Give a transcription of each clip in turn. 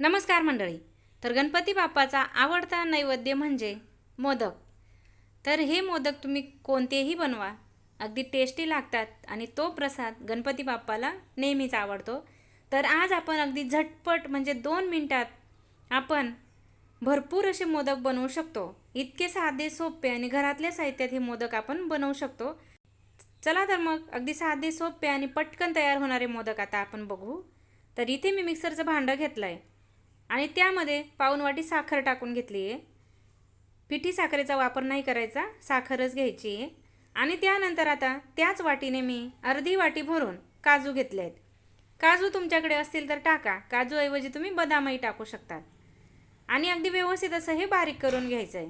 नमस्कार मंडळी. तर गणपती बाप्पाचा आवडता नैवेद्य म्हणजे मोदक. तर हे मोदक तुम्ही कोणतेही बनवा. अगदी टेस्टी लागतात आणि तो प्रसाद गणपती बाप्पाला नेहमीच आवडतो. तर आज आपण अगदी झटपट म्हणजे दोन मिनटात आपण भरपूर असे मोदक बनवू शकतो. इतके साधे सोपे आणि घरातल्या साहित्यात हे मोदक आपण बनवू शकतो. चला तर मग अगदी साधे सोपे आणि पटकन तयार होणारे मोदक आता आपण बघू. तर इथे मी मिक्सरचं भांडं घेतलं आहे आणि त्यामध्ये पाऊन वाटी साखर टाकून घेतली. आहे पिठी साखरेचा वापर नाही करायचा साखरच घ्यायची. आहे आणि त्यानंतर आता त्याच वाटीने मी अर्धी वाटी भरून काजू घेतले आहेत. काजू तुमच्याकडे असतील तर टाका. काजूऐवजी तुम्ही बदामही टाकू शकतात. आणि अगदी व्यवस्थित असं हे बारीक करून घ्यायचं आहे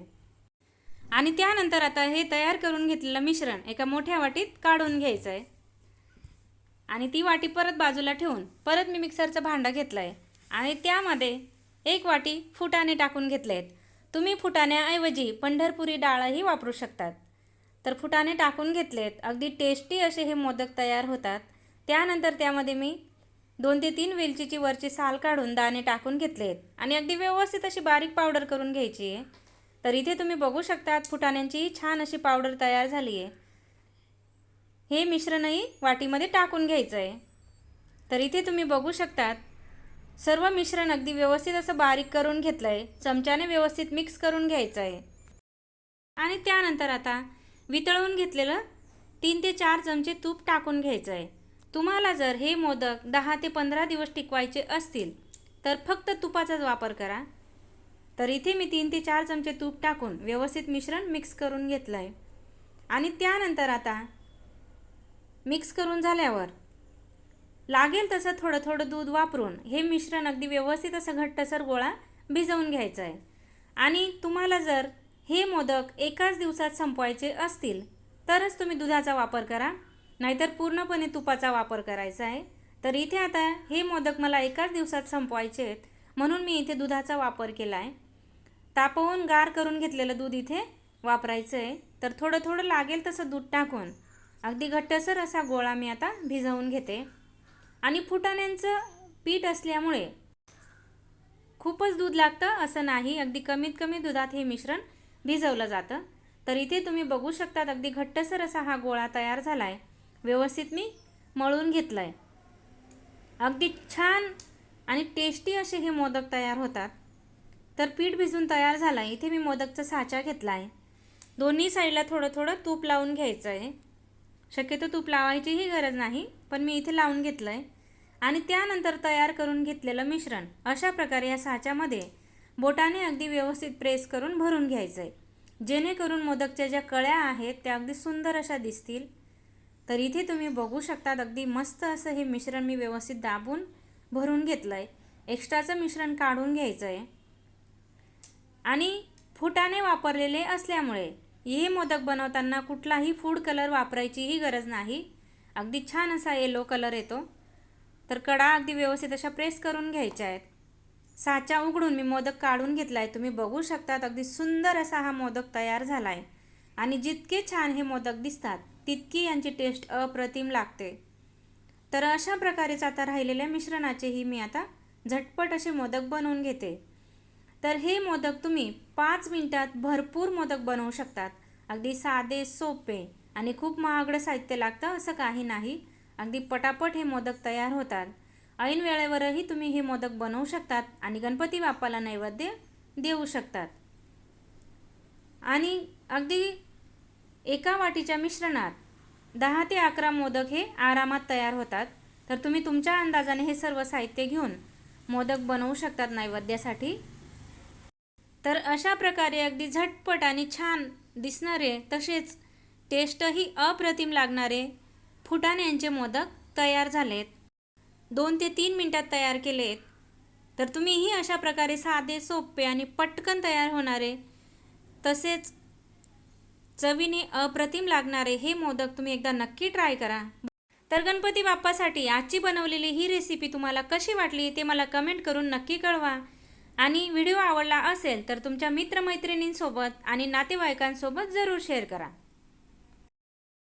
आणि त्यानंतर आता हे तयार करून घेतलेलं मिश्रण एका मोठ्या वाटीत काढून घ्यायचं आहे आणि ती वाटी परत बाजूला ठेवून परत मी मिक्सरचं भांडं घेतलं आहे आणि त्यामध्ये एक वाटी फुटाणे टाकून घेतले आहेत तुम्ही फुटाण्याऐवजी पंढरपुरी डाळही वापरू शकतात. तर फुटाणे टाकून घेतलेत. अगदी टेस्टी असे हे मोदक तयार होतात. त्यानंतर त्यामध्ये मी दोन ते तीन वेलचीची वरची साल काढून दाणे टाकून घेतले आहेत आणि अगदी व्यवस्थित अशी बारीक पावडर करून घ्यायची आहे. तर इथे तुम्ही बघू शकतात फुटाण्यांचीही छान अशी पावडर तयार झाली आहे. हे मिश्रणही वाटीमध्ये टाकून घ्यायचं आहे तर इथे तुम्ही बघू शकतात सर्व मिश्रण अगदी व्यवस्थित असं बारीक करून घेतलं आहे चमच्याने व्यवस्थित मिक्स करून घ्यायचं आहे आणि त्यानंतर आता वितळवून घेतलेलं तीन ते चार चमचे तूप टाकून घ्यायचं आहे तुम्हाला जर हे मोदक दहा ते पंधरा दिवस टिकवायचे असतील तर फक्त तुपाचाच वापर करा. तर इथे मी तीन ते चार चमचे तूप टाकून व्यवस्थित मिश्रण मिक्स करून घेतलं आहे आणि त्यानंतर आता मिक्स करून झाल्यावर लागेल तसं थोडं थोडं दूध वापरून हे मिश्रण अगदी व्यवस्थित असं घट्टसर गोळा भिजवून घ्यायचं आहे आणि तुम्हाला जर हे मोदक एकाच दिवसात संपवायचे असतील तरच तुम्ही दुधाचा वापर करा. नाहीतर पूर्णपणे तुपाचा वापर करायचा आहे. तर इथे आता हे मोदक मला एकाच दिवसात संपवायचे आहेत म्हणून मी इथे दुधाचा वापर केला आहे तापवून गार करून घेतलेलं दूध इथे वापरायचं आहे तर थोडं थोडं लागेल तसं दूध टाकून अगदी घट्टसर असा गोळा मी आता भिजवून घेते. आणि फुटाण्यांचं पीठ असल्यामुळे खूपच दूध लागतं असं नाही. अगदी कमीत कमी दुधात हे मिश्रण भिजवलं जातं. तर इथे तुम्ही बघू शकतात अगदी घट्टसर असा हा गोळा तयार झाला आहे व्यवस्थित मी मळून घेतलं आहे अगदी छान आणि टेस्टी असे हे मोदक तयार होतात. तर पीठ भिजून तयार झालं आहे इथे मी मोदकचा साचा घेतला आहे दोन्ही साईडला थोडं थोडं तूप लावून घ्यायचं आहे शक्यतो तूप लावायचीही गरज नाही पण मी इथे लावून घेतलं आहे आणि त्यानंतर तयार करून घेतलेलं मिश्रण अशा प्रकारे या साच्यामध्ये बोटाने अगदी व्यवस्थित प्रेस करून भरून घ्यायचं आहे जेणेकरून मोदकच्या ज्या कळ्या आहेत त्या अगदी सुंदर अशा दिसतील. तर इथे तुम्ही बघू शकतात अगदी मस्त असं हे मिश्रण मी व्यवस्थित दाबून भरून घेतलं आहे एक्स्ट्राचं मिश्रण काढून घ्यायचं आहे आणि फुटाने वापरलेले असल्यामुळे हे मोदक बनवताना कुठलाही फूड कलर वापरायचीही गरज नाही. अगदी छान असा येलो कलर येतो. तर कडा अगदी व्यवस्थित अशा प्रेस करून घ्यायच्या आहेत. साचा उघडून मी मोदक काढून घेतला आहे तुम्ही बघू शकतात अगदी सुंदर असा हा मोदक तयार झाला आहे आणि जितके छान हे मोदक दिसतात तितकी यांची टेस्ट अप्रतिम लागते. तर अशा प्रकारेच आता राहिलेल्या मिश्रणाचेही मी आता झटपट असे मोदक बनवून घेते. तर हे मोदक तुम्ही पाच मिनटात भरपूर मोदक बनवू शकतात. अगदी साधे सोपे आणि खूप महागडं साहित्य लागतं असं काही नाही. अगदी पटापट हे मोदक तयार होतात. ऐन वेळेवरही तुम्ही हे मोदक बनवू शकतात आणि गणपती बाप्पाला नैवेद्य देऊ शकतात. आणि अगदी एका वाटीच्या मिश्रणात दहा ते अकरा मोदक हे आरामात तयार होतात. तर तुम्ही तुमच्या अंदाजाने हे सर्व साहित्य घेऊन मोदक बनवू शकतात नैवेद्यासाठी. तर अशा प्रकारे अगदी झटपट आणि छान दिसणारे तसेच टेस्टही अप्रतिम लागणारे फुटाण्यांचे मोदक तयार झालेत. दोन ते तीन मिनटात तयार केलेत. तर तुम्हीही अशा प्रकारे साधे सोपे आणि पटकन तयार होणारे तसेच चवीने अप्रतिम लागणारे हे मोदक तुम्ही एकदा नक्की ट्राय करा. तर गणपती बाप्पासाठी आजची बनवलेली ही रेसिपी तुम्हाला कशी वाटली ते मला कमेंट करून नक्की कळवा. आणि व्हिडिओ आवडला असेल तर तुमच्या मित्रमैत्रिणींसोबत आणि नातेवाईकांसोबत जरूर शेअर करा.